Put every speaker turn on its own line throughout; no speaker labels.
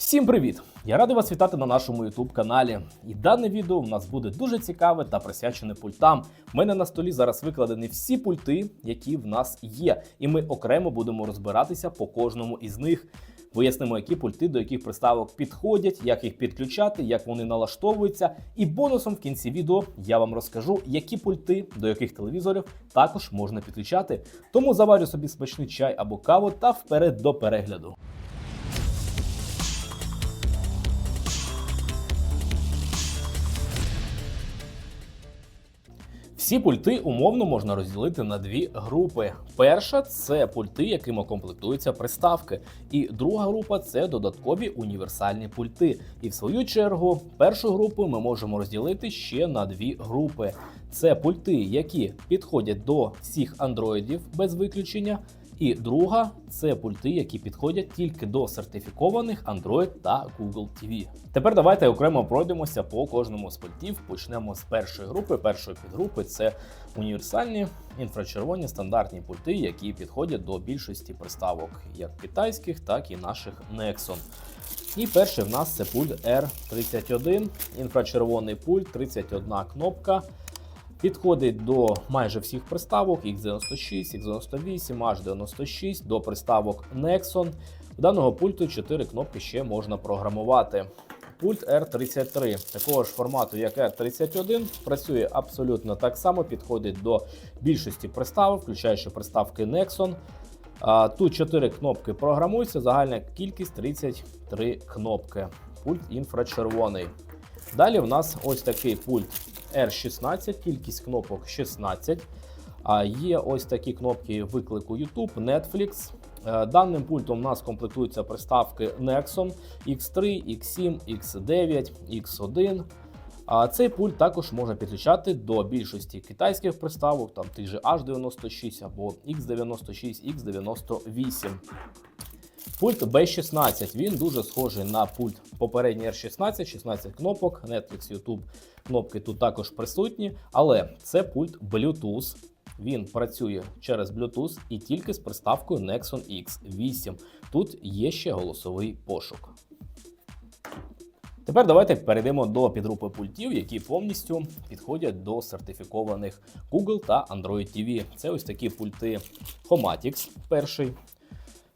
Всім привіт! Я радий вас вітати на нашому youtube каналі. І дане відео у нас буде дуже цікаве та присвячене пультам. У мене на столі зараз викладені всі пульти, які в нас є, і ми окремо будемо розбиратися по кожному із них. Вияснимо, які пульти до яких приставок підходять, як їх підключати, як вони налаштовуються. І бонусом в кінці відео я вам розкажу, які пульти до яких телевізорів також можна підключати. Тому заварю собі смачний чай або каву та вперед до перегляду. Всі пульти умовно можна розділити на дві групи. Перша це пульти, якими комплектуються приставки, і друга група це додаткові універсальні пульти. І в свою чергу, першу групу ми можемо розділити ще на дві групи. Це пульти, які підходять до всіх андроїдів без виключення. І друга це пульти, які підходять тільки до сертифікованих Android та Google TV. Тепер давайте окремо пройдемося по кожному з пультів. Почнемо з першої групи. Першої підгрупи це універсальні інфрачервоні стандартні пульти, які підходять до більшості приставок, як китайських, так і наших Nexon. І перший в нас це пульт R31, інфрачервоний пульт, 31 кнопка. Підходить до майже всіх приставок X96, X98, H96, до приставок Nexon. В даного пульту 4 кнопки ще можна програмувати. Пульт R33 такого ж формату, як R31, працює абсолютно так само, підходить до більшості приставок, включаючи приставки Nexon. Тут 4 кнопки програмуються, загальна кількість 33 кнопки. Пульт інфрачервоний. Далі в нас ось такий пульт R16, кількість кнопок 16. А є ось такі кнопки виклику YouTube, Netflix. Е, Даним пультом у нас комплектуються приставки Nexon X3, X7, X9, X1. А цей пульт також можна підключати до більшості китайських приставок, там тих же H96 або X96, X98. Пульт B16, він дуже схожий на пульт попередній R16, 16 кнопок, Netflix, YouTube кнопки тут також присутні, але це пульт Bluetooth. Він працює через Bluetooth і тільки з приставкою Nexon X8. Тут є ще голосовий пошук. Тепер давайте перейдемо до підгрупи пультів, які повністю підходять до сертифікованих Google та Android TV. Це ось такі пульти Homatix перший.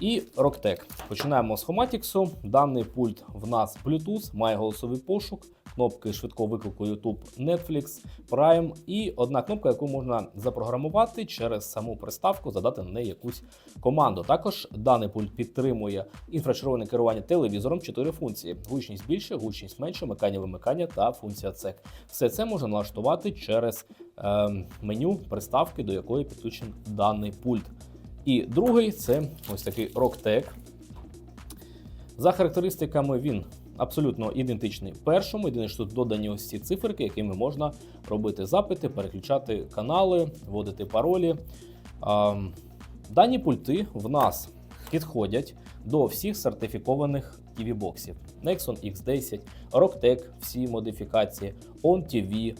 І Rocktec. Починаємо з Homatix. Даний пульт в нас Bluetooth, має голосовий пошук, кнопки швидкого виклику YouTube, Netflix, Prime і одна кнопка, яку можна запрограмувати через саму приставку, задати на неї якусь команду. Також даний пульт підтримує інфрачервоне керування телевізором, чотири функції: гучність більше, гучність менше, вмикання вимикання та функція цек. Все це можна налаштувати через е, меню приставки, до якої підключений даний пульт. І другий це ось такий Rocktec. За характеристиками він абсолютно ідентичний першому. Єдине, що тут додані ось ці циферки, якими можна робити запити, переключати канали, вводити паролі. Дані пульти в нас підходять до всіх сертифікованих TV-боксів. Nexon X10, Rocktec, всі модифікації, OnTV,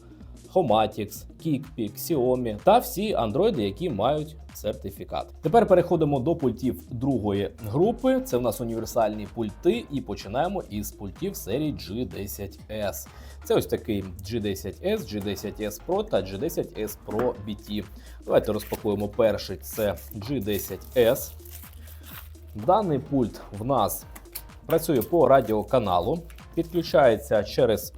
Homatix, Kickpick, Xiaomi та всі андроїди, які мають сертифікат. Тепер переходимо до пультів другої групи. Це в нас універсальні пульти, і починаємо із пультів серії G10S. Це ось такий G10S, G10S Pro та G10S Pro BT. Давайте розпакуємо перший. Це G10S. Даний пульт в нас працює по радіоканалу, підключається через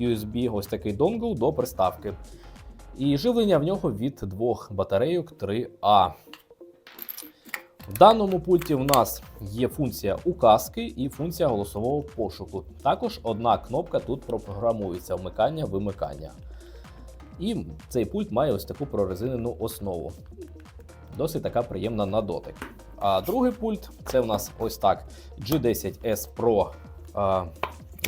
USB ось такий донгл до приставки. І живлення в нього від двох батарейок 3А. В даному пульті в нас є функція указки і функція голосового пошуку. Також одна кнопка тут програмується вмикання-вимикання. І цей пульт має ось таку прорезинену основу. Досить така приємна на дотик. А другий пульт це в нас ось так G10S Pro.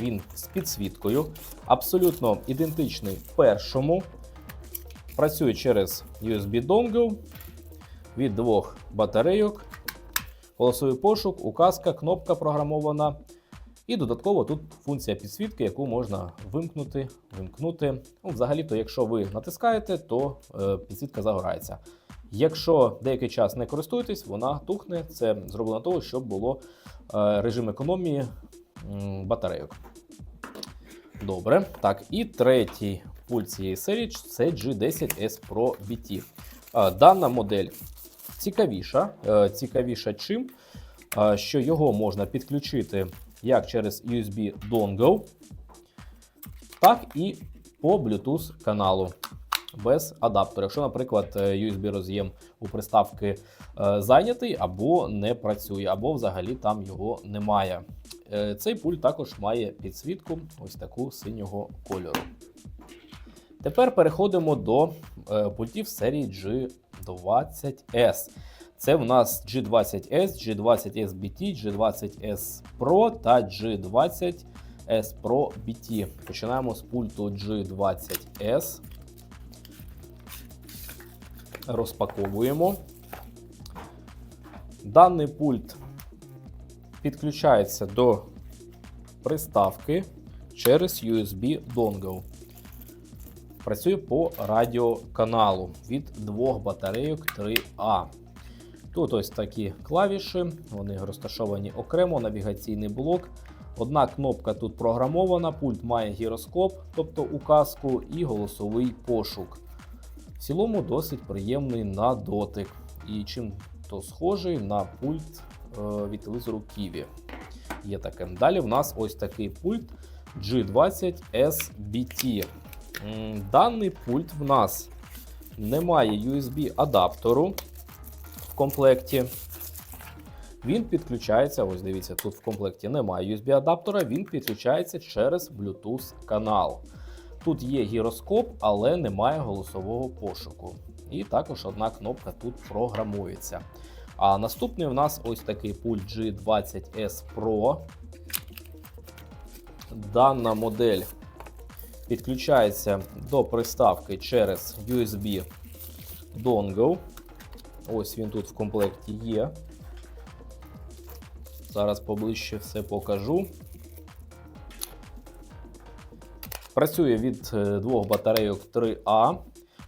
Він з підсвіткою, абсолютно ідентичний першому. Працює через USB dongle від двох батарейок, голосовий пошук, указка, кнопка програмована. І додатково тут функція підсвітки, яку можна вимкнути, вимкнути. Ну, Взагалі-то, якщо ви натискаєте, то е, підсвітка загорається. Якщо деякий час не користуєтесь, вона тухне. Це зроблено того, щоб було е, режим економії батарейок. Добре. Так, і третій пульт цієї серії це G10S Pro BT. Дана модель цікавіша. Е, Цікавіша чим, що його можна підключити як через USB dongle, так і по Bluetooth каналу без адаптера. Якщо, наприклад, е, USB роз'єм у приставки е, зайнятий або не працює, або взагалі там його немає. Е, Цей пульт також має підсвітку ось таку синього кольору. Тепер переходимо до пультів серії G20S. Це в нас G20S, G20S BT, G20S Pro та G20S Pro BT. Починаємо з пульту G20S. Розпаковуємо. Даний пульт підключається до приставки через USB dongle. Працює по радіоканалу від двох батарейок 3А. Тут ось такі клавіші, вони розташовані окремо, навігаційний блок. Одна кнопка тут програмована, пульт має гіроскоп, тобто указку, і голосовий пошук. В цілому досить приємний на дотик. І чим то схожий на пульт е, від телевізору Kiwi. Є таке. Далі в нас ось такий пульт G20 SBT. Даний пульт в нас не має USB-адаптеру в комплекті. Він підключається, ось дивіться, тут в комплекті немає USB-адаптера, він підключається через Bluetooth канал. Тут є гіроскоп, але немає голосового пошуку. І також одна кнопка тут програмується. А наступний у нас ось такий пульт G20S Pro. Дана модель підключається до приставки через USB dongle. Ось він тут в комплекті є. Зараз поближче все покажу. Працює від е, двох батарейок 3А,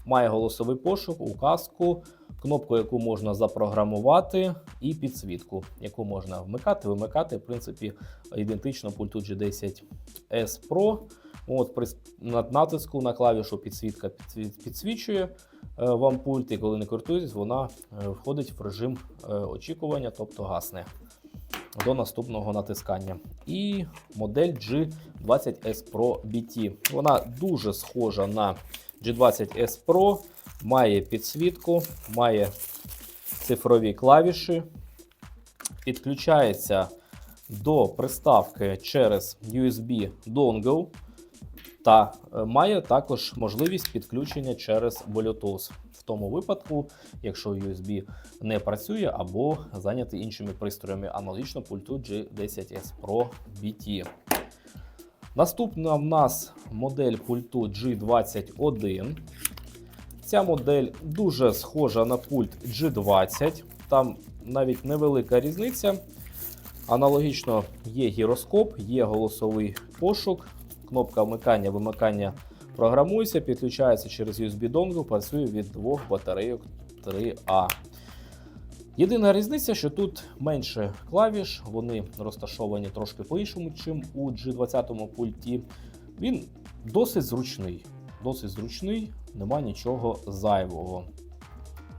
має голосовий пошук, указку, кнопку, яку можна запрограмувати, і підсвітку, яку можна вмикати, вимикати. В принципі, ідентично пульту G10S Pro. От При на- натиску на клавішу підсвітка підсвічує е, вам пульт, і коли не користуєтесь, вона е, входить в режим очікування, тобто гасне до наступного натискання. І модель G20S Pro BT. Вона дуже схожа на G20S Pro, має підсвітку, має цифрові клавіші, підключається до приставки через USB dongle та е, має також можливість підключення через Bluetooth. В тому випадку, якщо USB не працює або зайнятий іншими пристроями, аналогічно пульту G10S Pro BT. Наступна в нас модель пульту G21. Ця модель дуже схожа на пульт G20. Там навіть невелика різниця. Аналогічно є гіроскоп, є голосовий пошук, кнопка вмикання, вимикання програмується, підключається через USB dongle, працює від двох батарейок 3А. Єдина різниця, що тут менше клавіш, вони розташовані трошки по-іншому, чим у G20 пульті. Він досить зручний. Досить зручний, нема нічого зайвого.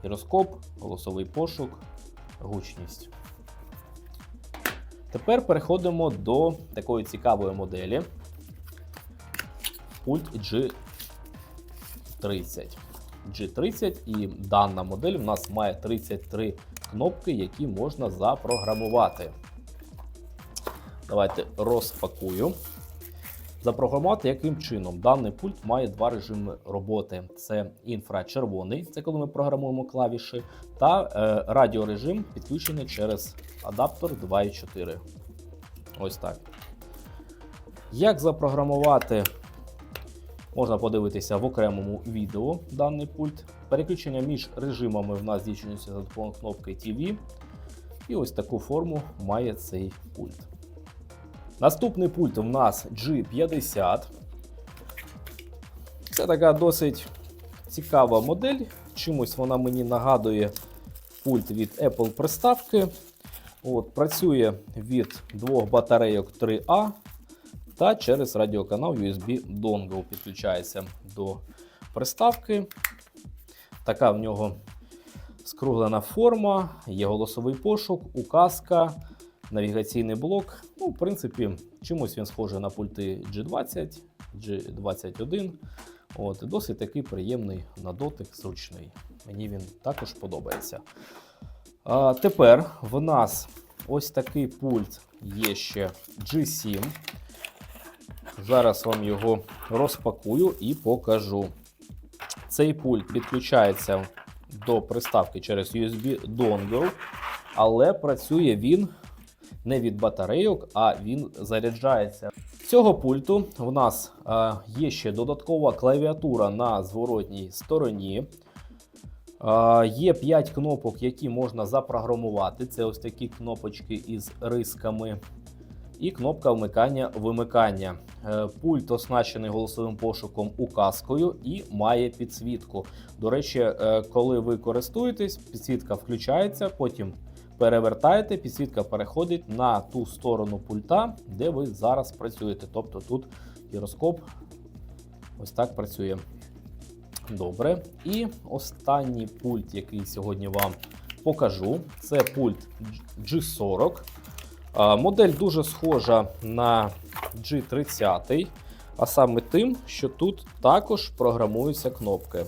Гіроскоп, голосовий пошук, гучність. Тепер переходимо до такої цікавої моделі. Пульт G30. G30 і дана модель в нас має 33 кнопки, які можна запрограмувати. Давайте розпакую. Запрограмувати яким чином? Даний пульт має два режими роботи: це інфрачервоний, це коли ми програмуємо клавіші, та е, радіорежим підключений через адаптер 2.4. Ось так. Як запрограмувати, можна подивитися в окремому відео даний пульт. Переключення між режимами в нас здійснюється за допомогою кнопки TV. І ось таку форму має цей пульт. Наступний пульт у нас G50. Це така досить цікава модель. Чимось вона мені нагадує пульт від Apple приставки. От, Працює від двох батарейок 3А та через радіоканал USB Dongle підключається до приставки. Така в нього скруглена форма, є голосовий пошук, указка, навігаційний блок. Ну, в принципі, чимось він схожий на пульти G20, G21. От, Досить такий приємний на дотик, зручний. Мені він також подобається. А, Тепер в нас ось такий пульт є ще G7. Зараз вам його розпакую і покажу. Цей пульт підключається до приставки через USB Dongle, але працює він не від батарейок, а він заряджається. Цього пульту в нас е, є ще додаткова клавіатура на зворотній стороні. Е, є 5 кнопок, які можна запрограмувати. Це ось такі кнопочки із рисками. І кнопка вмикання-вимикання. Е, Пульт оснащений голосовим пошуком указкою і має підсвітку. До речі, е, коли ви користуєтесь, підсвітка включається, потім перевертаєте, підсвітка переходить на ту сторону пульта, де ви зараз працюєте. Тобто тут гіроскоп ось так працює. Добре. І останній пульт, який сьогодні вам покажу, це пульт G40. Модель дуже схожа на G30, а саме тим, що тут також програмуються кнопки.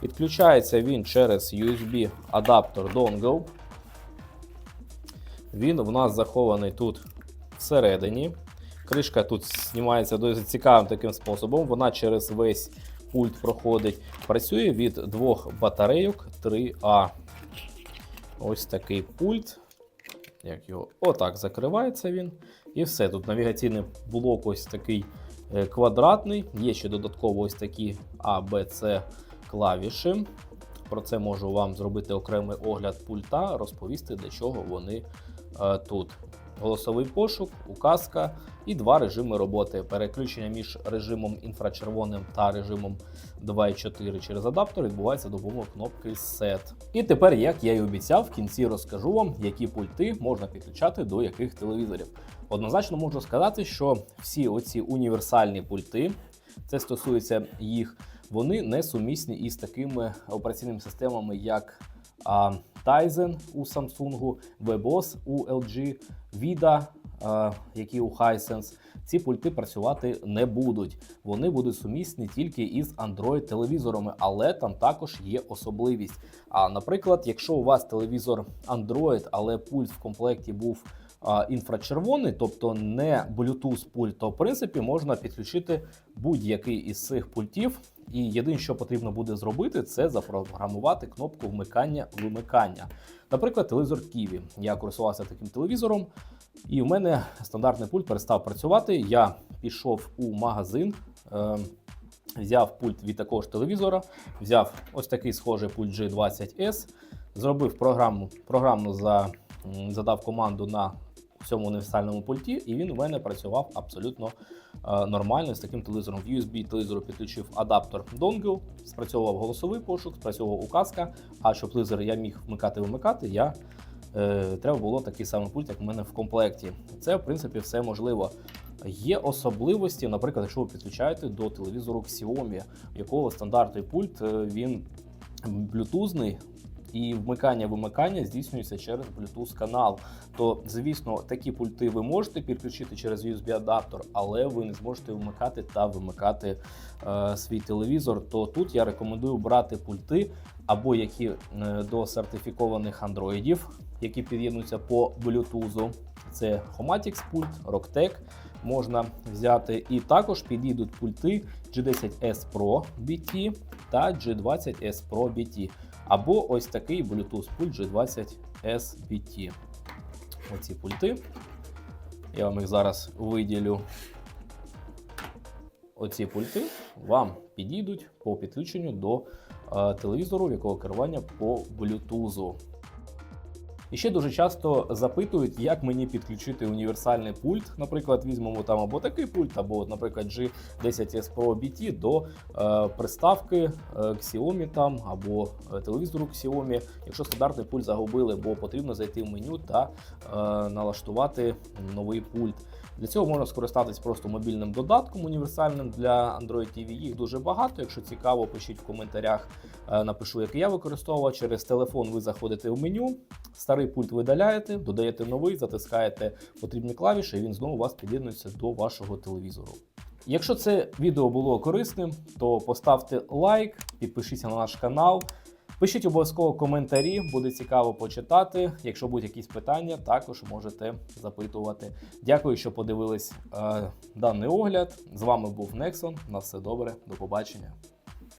Підключається він через USB адаптер Dongle. Він в нас захований тут всередині. Кришка тут знімається досить цікавим таким способом. Вона через весь пульт проходить. Працює від двох батарейок 3А. Ось такий пульт. Як його? Отак закривається він. І все. Тут навігаційний блок ось такий е, квадратний. Є ще додатково ось такі А, Б, С клавіші. Про це можу вам зробити окремий огляд пульта, розповісти, для чого вони е, тут. Голосовий пошук, указка і два режими роботи. Переключення між режимом інфрачервоним та режимом 2.4 через адаптер відбувається за допомогою кнопки Set. І тепер, як я й обіцяв, в кінці розкажу вам, які пульти можна підключати до яких телевізорів. Однозначно можу сказати, що всі оці універсальні пульти, це стосується їх, вони не сумісні із такими операційними системами, як а, Tizen у Samsung, WebOS у LG, Vida, які у Hisense. Ці пульти працювати не будуть. Вони будуть сумісні тільки із Android-телевізорами, але там також є особливість. А наприклад, якщо у вас телевізор Android, але пульт в комплекті був а, інфрачервоний, тобто не Bluetooth пульт, то в принципі можна підключити будь-який із цих пультів. І єдине, що потрібно буде зробити, це запрограмувати кнопку вмикання-вимикання. Наприклад, телевізор Kiwi. Я користувався таким телевізором, і в мене стандартний пульт перестав працювати. Я пішов у магазин, е, взяв пульт від такого ж телевізора, взяв ось такий схожий пульт G20S, зробив програму, програмну за, задав команду на цьому універсальному пульті, і він у мене працював абсолютно е, нормально з таким телевізором. В USB телевізору підключив адаптер Dongle, спрацьовував голосовий пошук, спрацьовував указка. А щоб телевізор я міг вмикати-вимикати, я е, треба було такий самий пульт, як у мене в комплекті. Це, в принципі, все можливо. Є особливості, наприклад, якщо ви підключаєте до телевізору Xiaomi, у якого стандартний пульт, е, він блютузний, і вмикання-вимикання здійснюється через Bluetooth канал. То, звісно, такі пульти ви можете підключити через USB-адаптер, але ви не зможете вмикати та вимикати е, свій телевізор. То тут я рекомендую брати пульти або які е, до сертифікованих андроїдів, які під'єднуються по Bluetooth. Це Homatix пульт, Rocktec можна взяти. І також підійдуть пульти G10S Pro BT та G20S Pro BT. Або ось такий Bluetooth пульт G20 SBT. Оці пульти. Я вам їх зараз виділю. Оці пульти вам підійдуть по підключенню до е, телевізору, в якого керування по Bluetooth. І ще дуже часто запитують, як мені підключити універсальний пульт. Наприклад, візьмемо там або такий пульт, або, наприклад, G10S Pro BT до е, приставки е, Xiaomi там або е, телевізору Xiaomi. Якщо стандартний пульт загубили, бо потрібно зайти в меню та е, налаштувати новий пульт. Для цього можна скористатись просто мобільним додатком універсальним для Android TV. Їх дуже багато. Якщо цікаво, пишіть в коментарях. Е, Напишу, як я використовував. Через телефон ви заходите в меню, старий пульт видаляєте, додаєте новий, затискаєте потрібні клавіші, і він знову у вас під'єднується до вашого телевізору. Якщо це відео було корисним, то поставте лайк, підпишіться на наш канал. Пишіть обов'язково коментарі, буде цікаво почитати. Якщо будуть якісь питання, також можете запитувати. Дякую, що подивились е, даний огляд. З вами був Нексон. На все добре, до побачення.